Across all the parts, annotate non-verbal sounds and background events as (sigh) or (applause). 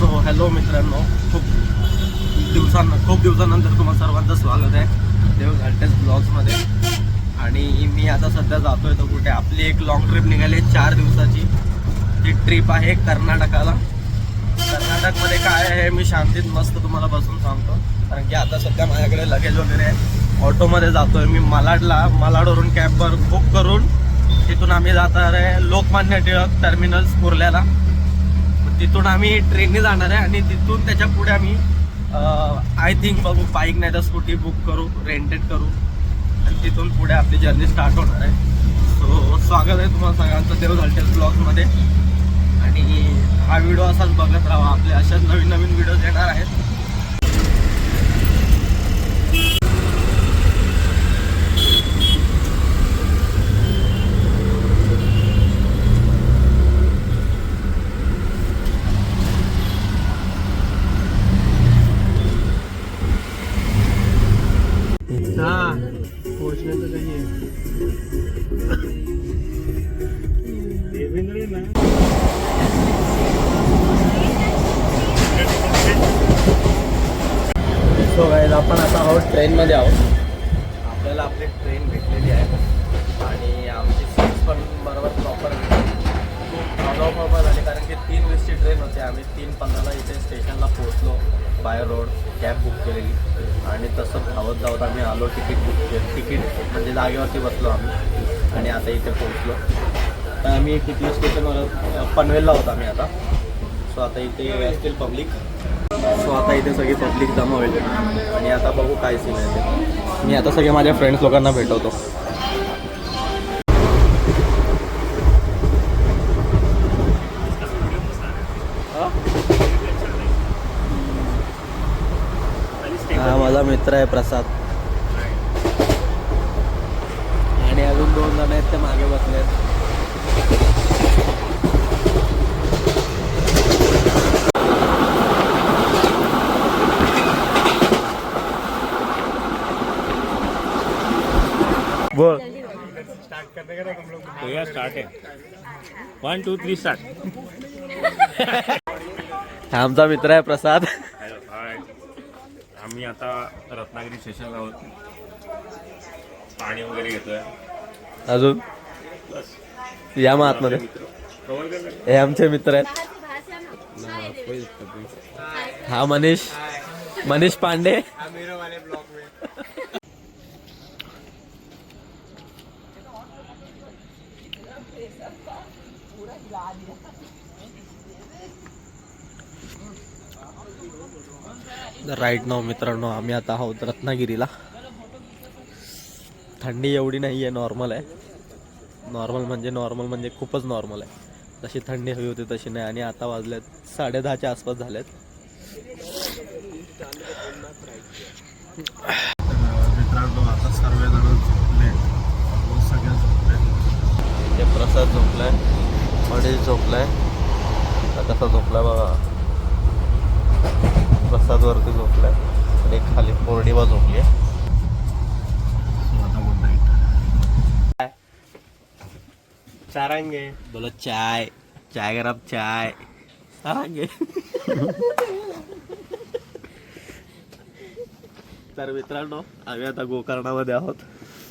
So hello मित्रांनो खूप दिवसांना खूप दिवसानंतर तुम्हा सर्वांचं स्वागत आहे देव घालटेस ब्लॉग्समध्ये आणि मी आता सध्या जातो आहे तर कुठे? आपली एक लॉंग ट्रिप निघाली आहे चार दिवसाची. ती ट्रिप आहे कर्नाटकाला. कर्नाटकमध्ये काय आहे मी शांतीत मस्त तुम्हाला बसून सांगतो. कारण की आता सध्या माझ्याकडे लगेज वगैरे आहे. ऑटोमध्ये जातो आहे मी. मालाडला मालाडवरून कॅबवर बुक करून तिथून आम्ही जाणार आहे लोकमान्य टिळक टर्मिनल्स कुर्ल्याला तिथून आम्ही ट्रेनने जाणार आहे आणि तिथून त्याच्या पुढे आम्ही आय थिंक बघू बाईक नाही तर स्कूटी बुक करू रेंटेड करू. आणि तिथून पुढे आपली जर्नी स्टार्ट होणार आहे. सो स्वागत आहे तुम्हाला सगळ्यांचं देव झालटेल ब्लॉगमध्ये आणि हा व्हिडिओ असाच बघत राहा. आपले अशाच नवीन नवीन व्हिडिओज येणार आहेत. हाँ पोषण तो चाहिए सो गाईज आपण आता आहोत ट्रेनमध्ये आहोत. आपल्याला आपली ट्रेन भेटलेली आहे. आणि आमची सीट्स पण बरोबर प्रॉपर खूप अनोखा झाली कारण की तीन वीसची ट्रेन होती. आम्ही तीन पंधराला इथे स्टेशनला पोहोचलो. बाय रोड कॅब बुक केलेली. आणि तसं धावत धावत आम्ही आलो तिकीट बुक केलं तिकीट म्हणजे जागेवरती बसलो आम्ही. आणि आता इथे पोहोचलो. तर आम्ही कुठल्या स्टेशनवर पनवेलला होतो आम्ही आता. सो आता इथे असतील पब्लिक सो आता इथे सगळी पब्लिक जमा होईल. आणि आता बघू काय सीन आहे ते. मी आता सगळे माझ्या फ्रेंड्स लोकांना भेटवतो. माझा मित्र आहे प्रसाद. आणि अजून दोन जण आहेत ते मागे बसले आहेत बोल. भैया स्टार्ट है वन टू थ्री स्टार्ट आमचा मित्र आहे प्रसाद. आम्ही आता रत्नागिरी स्टेशनला आहोत. पाणी वगैरे घेतोय. अजून? बस. या मग आतमध्ये. हे आमचे मित्र आहेत. हा मनीष. मनीष पांडे. राईट नाव मित्रांनो आम्ही आता आहोत रत्नागिरीला. थंडी एवढी नाही आहे नॉर्मल आहे. नॉर्मल म्हणजे नॉर्मल म्हणजे खूपच नॉर्मल आहे. जशी थंडी हवी होती तशी नाही. आणि आता वाजलेत साडे दहाच्या आसपास झालेत. मित्रांनो आता सर्वजण झोपले. सगळे झोपले. ते प्रसाद झोपलाय मनीष झोपलाय. आता कसा झोपलाय बघा. प्रसादवरती वरती आहे आणि खाली पौर्णिमा झोपली आहे. चारांगे. बोलो चाय. चाय गरम चाय. चारांगे. तर मित्रांनो आम्ही आता गोकर्णामध्ये आहोत.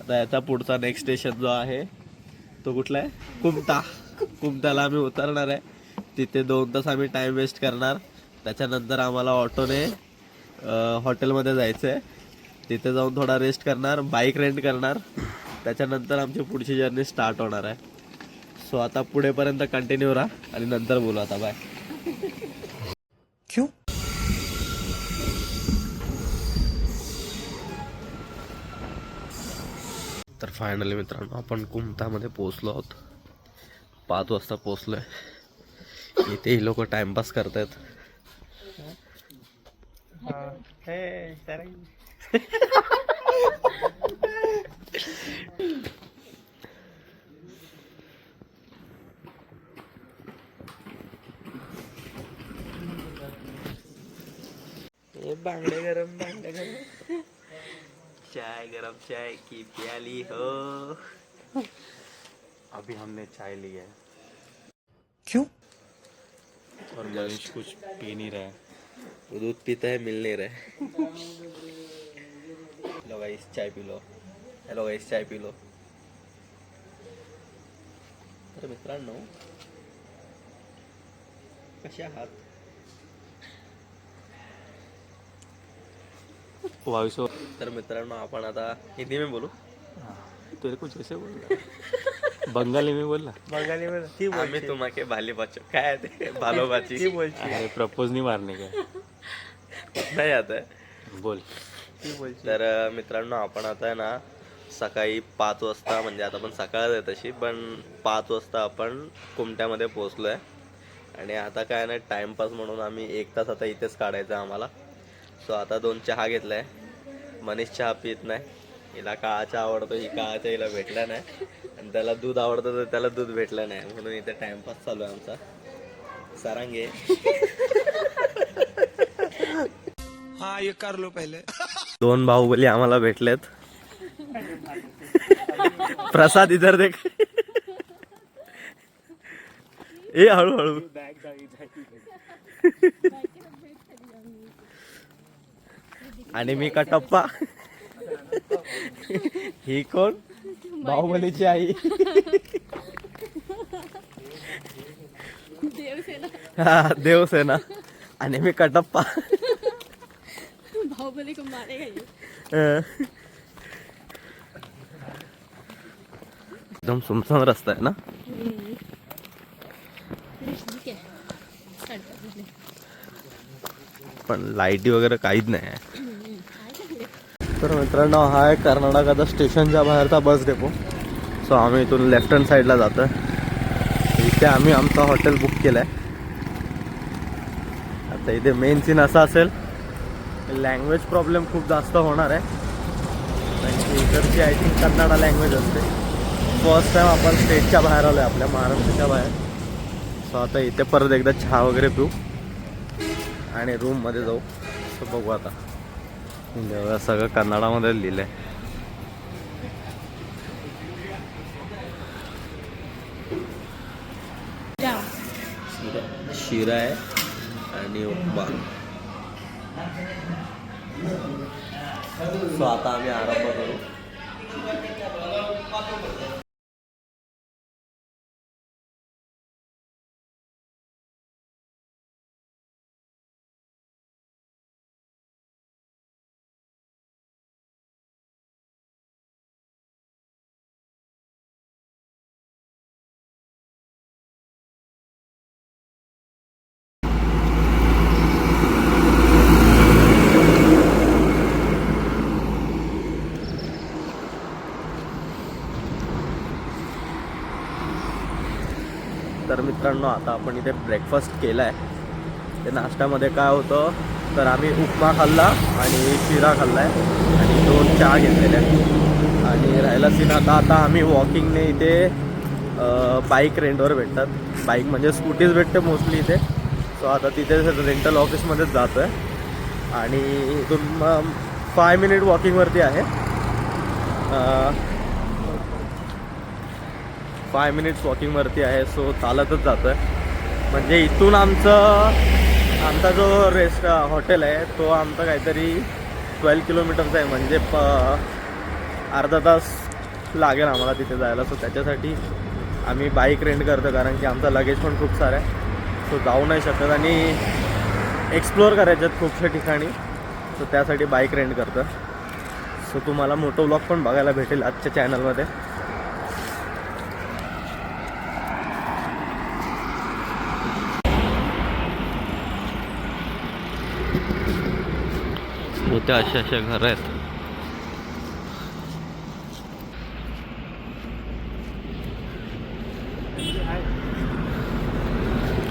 आता याचा पुढचा नेक्स्ट स्टेशन जो आहे तो कुठला आहे? कुमटा. कुमटाला आम्ही उतरणार आहे. तिथे दोन तास आम्ही टाइम वेस्ट करणार. त्याच्यानंतर आम्हाला ऑटोने हॉटेलमध्ये जायचं आहे तिथे जाऊन थोडा रेस्ट करणार बाईक रेंट करणार. त्याच्यानंतर आमची पुढची जर्नी स्टार्ट होणार आहे. सो आता पुढेपर्यंत कंटिन्यू राहा आणि नंतर बोलू आता. बाय क्यू तर फायनली मित्रांनो आपण कुमतामध्ये पोहोचलो आहोत. पाच वाजता पोहोचलोय. इथे ही लोक बांगडे गरम बांगडे गरम। चाय गरम चाय की प्याली हो। अभी हमने चाय ली है। क्यों? और मनीष कुछ पी नहीं रहा। है दूध पीता है मिल नहीं रहा हेलो गाइस चाय पी लो। हॅलो गाइस चाय पी लो। तर मित्रांनो कसे आहात? वॉइस तर मित्रांनो आपण आता हिंदी में बोलू. तेरे को जैसे बोल बंगाली में बोल रहा बंगाली में ती आम्ही तुम्हाला भाली बच्चो. काय ते? भालोबाची ती बोलची अरे प्रपोज नहीं मारने का नाही आता. बोल. ती बोलची तर अ, मित्रांनो आपण आता आहे ना सकाळी पाच वाजता म्हणजे आता पण सकाळ आहे तशी पण पाच वाजता आपण कुमट्यामध्ये पोहोचलो आहे आणि आता काय नाही टाइमपास म्हणून आम्ही एक तास आता इथेच काढायचं आम्हाला. सो आता दोन चहा घेतला आहे मनीष चहा पित नाही. हिला काळा चहा आवडतो ही काळा चहा हिला भेटला नाही. आणि त्याला दूध आवडतं तर त्याला दूध भेटलं नाही. म्हणून इथे टाइमपास चालू आहे आमचा. सारांगे. हाँ ये कर लो पहले. दोन बाहुबली आम्हाला भेटलेत. प्रसाद इधर देख. ए हळूहळू. आणि मी कटप्पा (laughs) ही कोण? बाहुबलीची आई. देवसेना. हा देवसेना. आणि मी कटप्पा. बाहुबली को. एकदम सुमसान रस्ता आहे ना? पण लाईटी वगैरे काहीच नाही आहे. तर मित्रांनो हा आहे कर्नाटकाचा स्टेशनच्या बाहेरचा बस डेपो सो आम्ही इथून लेफ्ट हँड साईडला जातो इथे आम्ही आमचं हॉटेल बुक केलं आहे आता इथे मेन सीन असा असेल. लँग्वेज प्रॉब्लेम खूप जास्त होणार आहे. कारण की इकडची आय थिंक कन्नडा लँग्वेज असते. फर्स्ट टाईम आपण स्टेटच्या बाहेर आलो आहे आपल्या महाराष्ट्राच्या बाहेर. सो आता इथे परत एकदा चहा वगैरे पिऊ. आणि रूममध्ये जाऊ. सो बघू आता. एवढं सगळं कन्नडामध्ये लिहिलं आहे शिरा आहे आणि उपमा. सो आता आम्ही आरंभ करू तर मित्रांनो आता आपण इथे ब्रेकफास्ट केला आहे ते नाश्त्यामध्ये काय होतं तर आम्ही उपमा खाल्ला आणि शिरा खाल्ला आहे आणि दोन चहा घेतलेल्या आणि राहिला सीन आता आता आम्ही वॉकिंगने इथे बाईक रेंटवर भेटतात. बाईक म्हणजे स्कूटीज भेटते मोस्टली इथे. सो आता तिथे रेंटल ऑफिसमध्येच जातो आहे आणि इथून मग फाय मिनिट वॉकिंगवरती आहे. फाय मिनिट्स वॉकिंगवरती आहे सो चालतच जातो आहे म्हणजे इथून आमचं आमचा जो रेस्ट हॉटेल आहे तो आमचा काहीतरी ट्वेल्व किलोमीटरचा आहे. म्हणजे प अर्धा तास लागेल आम्हाला तिथे जायला. सो त्याच्यासाठी आम्ही बाईक रेंट करतो कारण की आमचा लगेज पण खूप सारा आहे. सो जाऊ नाही शकत आणि एक्सप्लोअर करायच्यात खूपशा ठिकाणी. सो त्यासाठी बाईक रेंट करतं सो तुम्हाला मोटो ब्लॉग पण बघायला भेटेल आजच्या चॅनलमध्ये होत्या असे असे घर आहेत.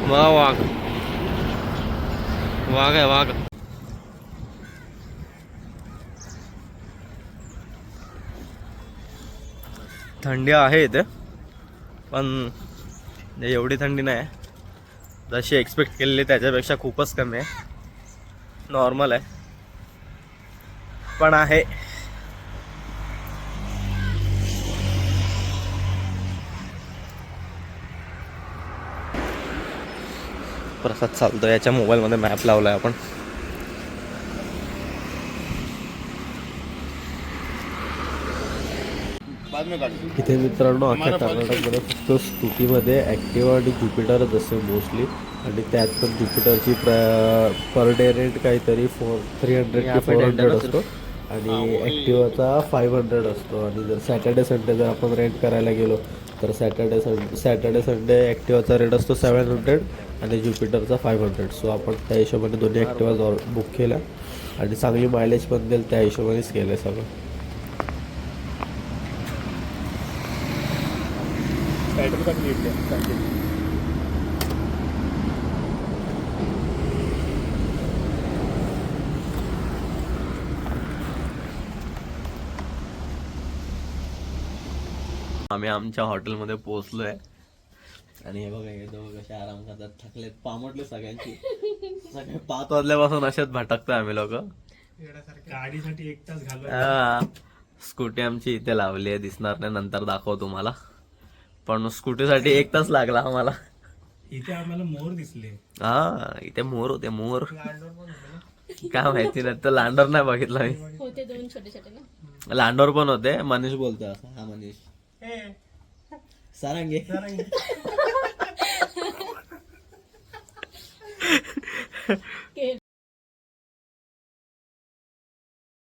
वा वाघ. वाघ आहे वाघ. थंडी आहे इथे पण एवढी थंडी नाही. जशी एक्सपेक्ट केलेली त्याच्यापेक्षा खूपच कमी आहे. नॉर्मल आहे. पण आहे. प्रसाद चालतो याच्या मोबाईलमध्ये मॅप लावला आहे आपण. इथे मित्रांनो अख्ख्या कर्नाटकमध्ये फक्त स्कूटीमध्ये ॲक्टिवा आणि ज्युपिटरच असते मोस्टली आणि त्यात पण ज्युपिटरची पर डे रेंट काहीतरी फोर थ्री हंड्रेड ते फोर हंड्रेड असतो. आणि ॲक्टिवाचा फाईव्ह हंड्रेड असतो. आणि जर सॅटर्डे संडे जर आपण रेंट करायला गेलो तर सॅटर्डे संडे सॅटर्डे संडे ॲक्टिवाचा रेट असतो सेवन हंड्रेड आणि ज्युपिटरचा फाईव्ह हंड्रेड सो आपण त्या हिशोबाने दोन्ही ॲक्टिवा बुक केल्या. आणि चांगली मायलेज पण देईल त्या हिशोबानेच केलं आहे. सगळं आम्ही आमच्या हॉटेलमध्ये पोहोचलो आहे आणि हे बघा हे दोघं कसे आराम करतात थकलेत पामटले सगळ्यांची. सगळे पाच वाजल्यापासून अशाच भटकतोय आम्ही लोक. गाडीसाठी एक तास घालव स्कूटी आमची इथे लावली आहे दिसणार नाही नंतर दाखव तुम्हाला. पण स्कूटीसाठी एक तास लागला आम्हाला. इथे आम्हाला मोर दिसले. हा इथे मोर होते मोर. काय माहिती नाही तर लांडोर नाही बघितला मी. होते दोन छोटे छोटे ना. लांडोर पण होते मनीष बोलतोय असं. हा मनीष. सारंगे केलं (laughs)